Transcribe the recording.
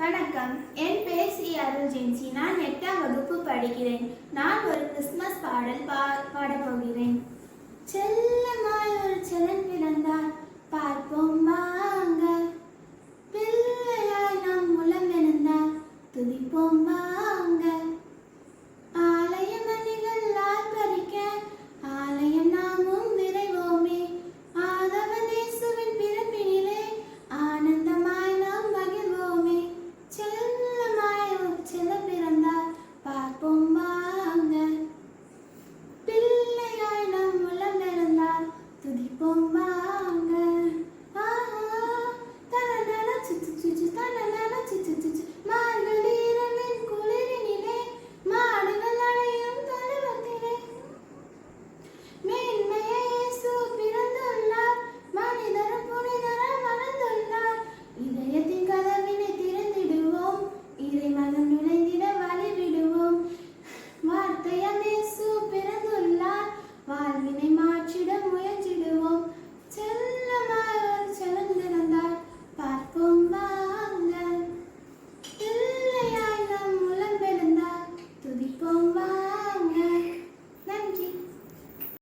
வணக்கம். என் பேர் சி அருள் ஜென்சி. நான் எட்டாம் வகுப்பு படிக்கிறேன். நான் ஒரு கிறிஸ்மஸ் பாடல் பா பாடப் போகிறேன். செல்லமாய் ஒரு செல்லன் பிறந்தார் பார்ப்போம் வாங்க. பிள்ளையாய் நாம் முலம் இருந்தார் துதிப்போம் வா una en dilema,